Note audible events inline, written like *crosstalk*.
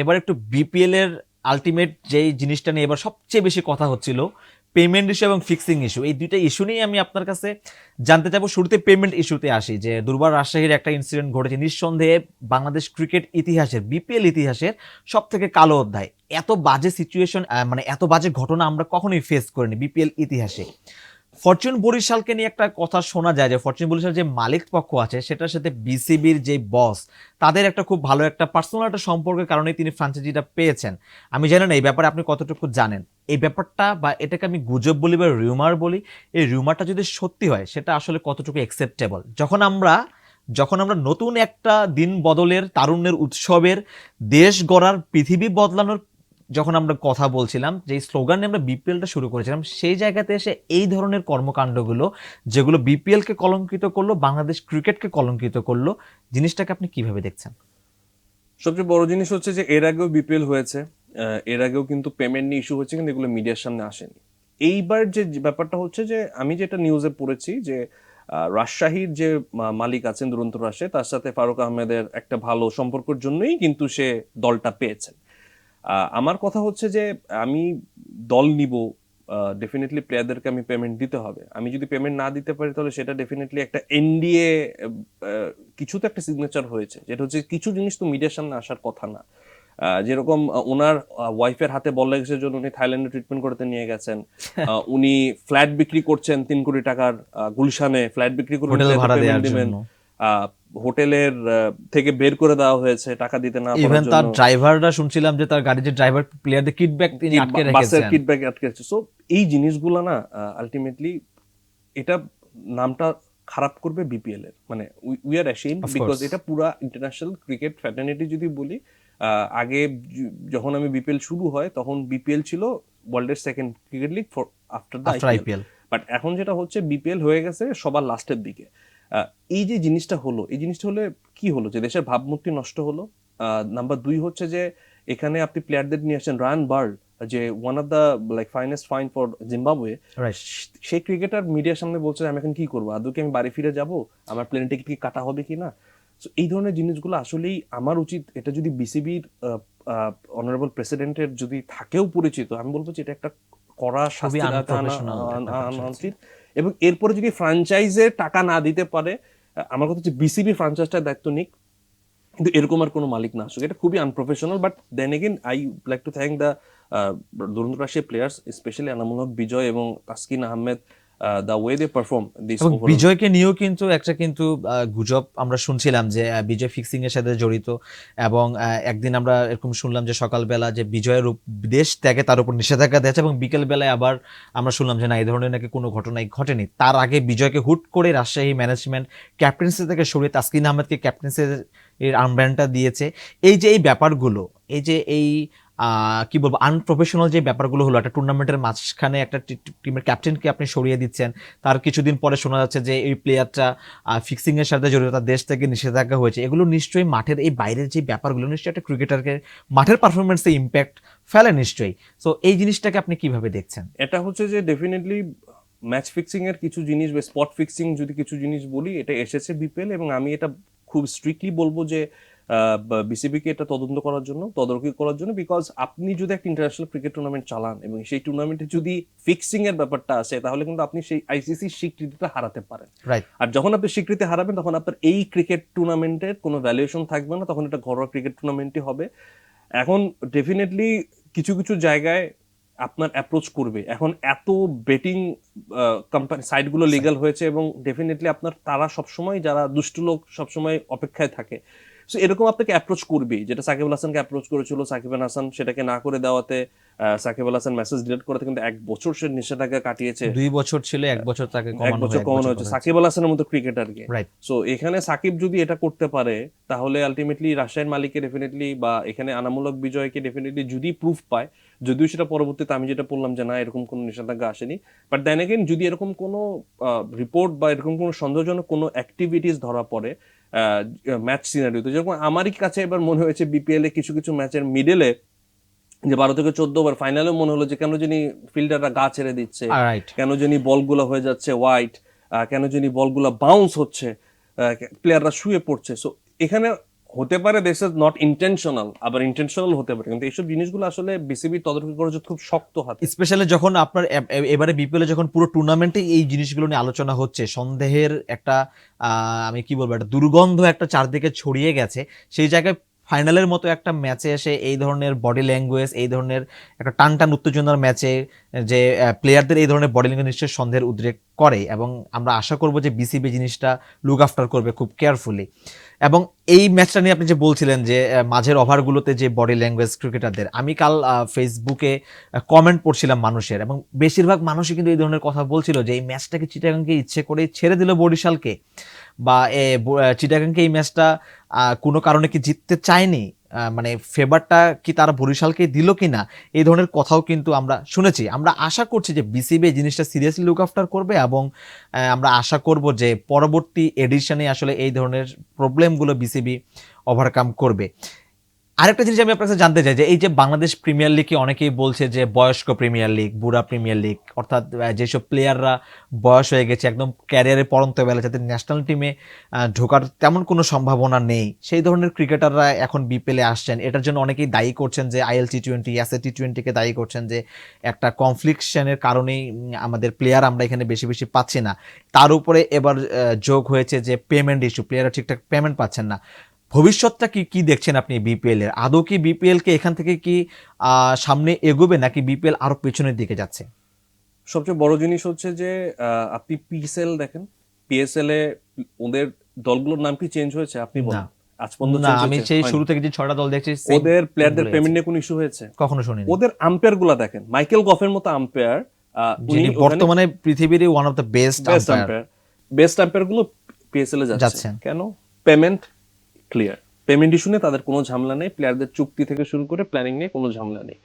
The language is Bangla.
এবার একটু বিপিএল এর আলটিমেট যেই জিনিসটা নিয়ে এবার সবচেয়ে বেশি কথা হচ্ছিল পেমেন্ট ইস্যু এবং ফিক্সিং ইস্যু এই দুইটা ইস্যু নিয়ে আমি আপনার কাছে জানতে চাবো। শুরুতে পেমেন্ট ইস্যুতে আসি, যে দুর্বার রাজশাহীর একটা ইনসিডেন্ট ঘটেছে। নিঃসন্দেহে বাংলাদেশ ক্রিকেট ইতিহাসের বিপিএল ইতিহাসের সব থেকে কালো অধ্যায়। এত বাজে সিচুয়েশন মানে এত বাজে ঘটনা আমরা কখনোই ফেস করিনি বিপিএল ইতিহাসে। ফরচুন বরিশালকে নিয়ে একটা কথা শোনা যায় যে ফরচুন বরিশাল যে মালিক পক্ষ আছে, সেটার সাথে বিসিবির যে বস তাদের একটা খুব ভালো একটা পার্সোনাল একটা সম্পর্কের কারণে তিনি ফ্রাঞ্চাইজিটা পেয়েছেন। আমি জানি না, এই ব্যাপারে আপনি কতটুকু জানেন? এই ব্যাপারটা বা এটাকে আমি গুজব বলি বা রিউমার বলি, এই রিউমারটা যদি সত্যি হয়, সেটা আসলে কতটুকু অ্যাকসেপ্টেবল যখন আমরা যখন আমরা নতুন একটা দিন বদলের, তারুণ্যের, উৎসবের, দেশ গড়ার, পৃথিবী বদলানোর যখন আমরা কথা বলছিলাম যে স্লোগানে আমরা বিপিএলটা শুরু করেছিলাম, সেই জায়গাতে এসে এই ধরনের কর্মকাণ্ডগুলো, যেগুলো বিপিএলকে কলঙ্কিত করল, বাংলাদেশ ক্রিকেটকে কলঙ্কিত করল, জিনিসটাকে আপনি কীভাবে দেখছেন? সবচেয়ে বড় জিনিস হচ্ছে যে, এর আগেও বিপিএল হয়েছে এর আগেও কিন্তু পেমেন্ট নিয়ে ইস্যু হচ্ছে, কিন্তু এগুলো মিডিয়ার সামনে আসেনি। এইবার যে ব্যাপারটা হচ্ছে যে, আমি যেটা নিউজে পড়েছি যে রাজশাহীর যে মালিক আছেন দুরন্ত রাজশাহী, তার সাথে ফারুক আহমেদের একটা ভালো সম্পর্কের জন্যই কিন্তু সে দলটা পেয়েছেন। আমার কথা হচ্ছে যে আমি দল নিব ডেফিনেটলি প্লেয়ারদেরকে আমি পেমেন্ট দিতে হবে। আমি যদি পেমেন্ট না দিতে পারি তাহলে সেটা ডেফিনেটলি একটা এনডিএ কিছু তো একটা সিগনেচার হয়েছে। যেটা হচ্ছে কিছু জিনিস তো মিডিয়ার সামনে আসার কথা না। যেরকম ওনার ওয়াইফের হাতে বল লেগেছে জন্য উনি থাইল্যান্ডে ট্রিটমেন্ট করতে নিয়ে গেছেন। *laughs* উনি ফ্ল্যাট বিক্রি করছেন তিন কোটি টাকার গুলশানে ফ্ল্যাট বিক্রি করে হোটেল ভাড়া দেওয়ার জন্য। আহ, হোটেলের থেকে বের করে দেওয়া হয়েছে টাকা দিতে না ইভেন তার ড্রাইভাররা শুনছিলাম যে তার গাড়ির যে ড্রাইভার প্লেয়ারদের কিডব্যাক তিনি আটকে বা- বাসের রেখেছেন। কিডব্যাক আটকে আছে সো এই জিনিসগুলো না আলটিমেটলি এটা নামটা খারাপ করবে বিপিএল এর। মানে উই আর অ্যাশেম বিকজ এটা পুরা ইন্টারন্যাশনাল ক্রিকেট ফ্যাটার্নিটি যদি বলি আহ, আগে যখন আমি বিপিএল শুরু হয় তখন বিপিএল ছিল ওয়ার্ল্ডের second cricket league for after the IPL but এখন যেটা হচ্ছে বিপিএল হয়ে গেছে সবার লাস্টের দিকে। এই যে জিনিসটা হলো এই জিনিসটা হলে কি হলো? যে দেশের ভাবমূর্তি নষ্ট হলো। নাম্বার দুই হচ্ছে যে এখানে আপনি প্লেয়ারদের নিয়ে আসছেন রায়ান বার্ল যে one of the like finest fine for Zimbabwe সেই ক্রিকেটার মিডিয়ার সামনে বলছে আমি এখন কি করব? আদৌ কি আমি বাড়ি ফিরে যাব? আমার প্লেন টিকিট কি কাটা হবে কি না? So, এই ধরনের জিনিসগুলো আসলেই আমার উচিত এটা যদি বিসিবির অনারেবল প্রেসিডেন্টের যদি থাকেও পরিচিত আমি বলব যে এটা একটা করা শাস্তি উচিত এবং এরপরে যদি ফ্রাঞ্চাইজে টাকা না দিতে পারে আমার কথা হচ্ছে বিসিবি ফ্রাঞ্চাইজটার দায়িত্ব নিক। কিন্তু এরকম আর কোনো মালিক না আসুক। এটা খুবই unprofessional but then again I like to thank the Duronto players specially Anamul Bijoy এবং Taskin Ahmed the way they perform this বিজয়কে নিয়েও কিন্তু একটা কিন্তু গুজব আমরা শুনছিলাম যে বিজয় ফিক্সিং এর সাথে জড়িত এবং একদিন আমরা এরকম শুনলাম যে সকালবেলা যে বিজয়ের দেশ ত্যাগে তার উপর নিষেধাজ্ঞা দিয়েছে এবং বিকেল বেলায় আবার আমরা শুনলাম যে না এই ধরনের নাকি কোনো ঘটনাই ঘটেনি। তার আগে বিজয়কে হুট করে রাজশাহী ম্যানেজমেন্ট ক্যাপ্টেন্সি থেকে সরিয়ে তাসকিন আহমেদকে ক্যাপ্টেন্সি এর আর্মব্যান্ডটা দিয়েছে। এই যে এই ব্যাপারগুলো এই যে এই কি বলব আনপ্রফেশনাল যে ব্যাপারগুলো হলো, একটা টুর্নামেন্টের মাঝখানে একটা টিমের ক্যাপ্টেনকে আপনি সরিয়ে দিচ্ছেন। তার কিছুদিন পরে শোনা যাচ্ছে যে এই প্লেয়ারটা ফিক্সিংয়ের সাথে জড়িত, তার দেশ থেকে নিষেধাজ্ঞা হয়েছে। এগুলো নিশ্চয়ই মাঠের, এই বাইরের যে ব্যাপারগুলো, নিশ্চয়ই একটা ক্রিকেটারকে মাঠের পারফরমেন্সে ইম্প্যাক্ট ফেলে নিশ্চয়ই। সো এই জিনিসটাকে আপনি কীভাবে দেখছেন? এটা হচ্ছে যে ডেফিনেটলি ম্যাচ ফিক্সিং এর কিছু জিনিস বা স্পট ফিক্সিং যদি কিছু জিনিস বলি, এটা এসেছে বিপিএল এবং আমি এটা খুব স্ট্রিক্টলি বলব যে বিসিবিকে এটা তদন্ত করার জন্য তদারকি করার জন্য বিকজ আপনি যদি একটা ইন্টারন্যাশনাল ক্রিকেট টুর্নামেন্ট চালান এবং সেই টুর্নামেন্টে যদি ফিক্সিং এর ব্যাপারটা আসে তাহলে কিন্তু আপনি সেই আইসিসির স্বীকৃতিটা হারাতে পারেন। আর যখন আপনি স্বীকৃতি হারাবেন তখন আপনার এই ক্রিকেট টুর্নামেন্টের কোনো ভ্যালুয়েশন থাকবে না তখন এটা ঘরোয়া ক্রিকেট টুর্নামেন্টই হবে। এখন ডেফিনেটলি কিছু কিছু জায়গায় আপনার অ্যাপ্রোচ করবে। এখন এত বেটিং কোম্পানি সাইটগুলো লিগাল হয়েছে এবং ডেফিনেটলি আপনার তারা সবসময় যারা দুষ্ট লোক সবসময় অপেক্ষায় থাকে। সো এরকম আপনাকে অ্যাপ্রোচ করবেই। যেটা সাকিব আল হাসানকে অ্যাপ্রোচ করেছিল সাকিব আল হাসান সেটাকে না করে দেওয়াতে সাকিব আল হাসান মেসেজ ডিলিট করাতে কিন্তু এক বছর সে নিষেধাজ্ঞা কাটিয়েছে। দুই বছর ছিল এক বছর তাকে এক বছর কমানো হয়েছে। সাকিব আল হাসানের মতো ক্রিকেটারকে সো এখানে সাকিব যদি এটা করতে পারে তাহলে আলটিমেটলি রাজশাহীর মালিককে ডেফিনেটলি বা এখানে আনামূলক বিজয়কে ডেফিনেটলি যদি প্রুফ পায় যদিও সেটা পরবর্তীতে আমি যেটা বললাম যে না এরকম কোনো নিষেধাজ্ঞা আসেনি। বাট দেন এগেন যদি এরকম কোনো রিপোর্ট বা এরকম কোনো সন্দেহজনক কোনো অ্যাক্টিভিটিস ধরা পড়ে ম্যাচ সিনারিওতে যেরকম আমারই কাছে এবার মনে হয়েছে বিপিএল এ কিছু কিছু ম্যাচের মিডেলে যে বারো থেকে চোদ্দ ওভার ফাইনালেও মনে হলো যে কেন জানি ফিল্ডাররা গা ছেড়ে দিচ্ছে কেন জানি বলগুলো হয়ে যাচ্ছে হোয়াইট কেন জানি বলগুলো বাউন্স হচ্ছে প্লেয়াররা শুয়ে পড়ছে। সো এখানে হতে পারে দিস ইজ নট ইন্টেনশনাল আবার ইন্টেনশনাল হতে পারে। কিন্তু এইসব জিনিসগুলো আসলে বিসিবি তদারকি উচিত খুব শক্ত হাতে। স্পেশালি যখন আপনার এ- এ- এবারে বিপিএল যখন পুরো টুর্নামেন্টে এই জিনিসগুলো নিয়ে আলোচনা হচ্ছে, সন্দেহের একটা আমি কি বলব, একটা দুর্গন্ধ একটা চারদিকে ছড়িয়ে গেছে, সেই জায়গায় ফাইনালের মতো একটা ম্যাচে এসে এই ধরনের বডি ল্যাঙ্গুয়েজ এই ধরনের একটা টান টান উত্তেজনার ম্যাচে যে প্লেয়ারদের এই ধরনের বডি ল্যাঙ্গুয়েজ নিশ্চয়ই সন্দেহের উদ্রেক করে এবং আমরা আশা করব যে বিসিবি জিনিসটা লুক আফটার করবে খুব কেয়ারফুলি এবং এই ম্যাচটা নিয়ে আপনি যে বলছিলেন যে মাঝের ওভারগুলোতে যে বডি ল্যাঙ্গুয়েজ ক্রিকেটারদের আমি কাল ফেসবুকে কমেন্ট পড়ছিলাম মানুষের এবং বেশিরভাগ মানুষই কিন্তু এই ধরনের কথা বলছিল যে এই ম্যাচটাকে চিটাগাংকে ইচ্ছে করে ছেড়ে দিল বরিশালকে বা এ, চিটাগাংকে এই ম্যাচটা কোনো কারণে কি জিততে চায়নি? মানে ফেভারটা কি তারা বরিশালকে দিল কি না এই ধরনের কথাও কিন্তু আমরা শুনেছি। আমরা আশা করছি যে বিসিবি জিনিসটা সিরিয়াসলি লুক আফটার করবে এবং আমরা আশা করব যে পরবর্তী এডিশনে আসলে এই ধরনের প্রবলেমগুলো বিসিবি ওভারকাম করবে। আরেকটা জিনিস আমি আপনার কাছে জানতে চাই যে এই যে বাংলাদেশ প্রিমিয়ার লিগে অনেকেই বলছে যে বয়স্ক প্রিমিয়ার লিগ, বুড়া প্রিমিয়ার লিগ, অর্থাৎ যেসব প্লেয়াররা বয়স হয়ে গেছে, একদম ক্যারিয়ারে পরন্ত বেলা, যাদের ন্যাশনাল টিমে ঢোকার তেমন কোনো সম্ভাবনা নেই, সেই ধরনের ক্রিকেটাররা এখন বিপিএলে আসছেন। এটার জন্য অনেকেই দায়ী করছেন যে IL T twenty SA T টোয়েন্টিকে দায়ী করছেন যে একটা কনফ্লিকশনের কারণেই আমাদের প্লেয়ার আমরা এখানে বেশি বেশি পাচ্ছি না। তার উপরে এবার যোগ হয়েছে যে পেমেন্ট ইস্যু প্লেয়াররা ঠিকঠাক পেমেন্ট পাচ্ছেন না। ভবিষ্যৎটা কি কি দেখছেন আপনি বিপিএল এর? আদৌ কি বিপিএল কে এখান থেকে কি সামনে এগোবে নাকি বিপিএল আরও পেছনের দিকে যাচ্ছে? সবচেয়ে বড় জিনিস হচ্ছে যে আপনি পিএসএল দেখেন। পিএসএল এ ওদের দলগুলোর নাম কি চেঞ্জ হয়েছে? আপনি বলুন। আজ পর্যন্ত না আমি সেই শুরু থেকে যে ছয়টা দল দেখছি ওদের প্লেয়ারদের পেমেন্ট নিয়ে কোনো ইস্যু হয়েছে? কখনো শুনিনি। ওদের আম্পায়ারগুলা দেখেন। মাইকেল গফের মতো আম্পায়ার যিনি বর্তমানে পৃথিবীর one of the best umpire best আম্পায়ারগুলো PSL এ যাচ্ছে। কেন? পেমেন্ট ক্লিয়ার পেমেন্ট ইস্যু নিয়ে তাদের কোনো ঝামেলা নেই। প্লেয়ারদের চুক্তি থেকে শুরু করে প্ল্যানিং নিয়ে কোনো ঝামেলা নেই।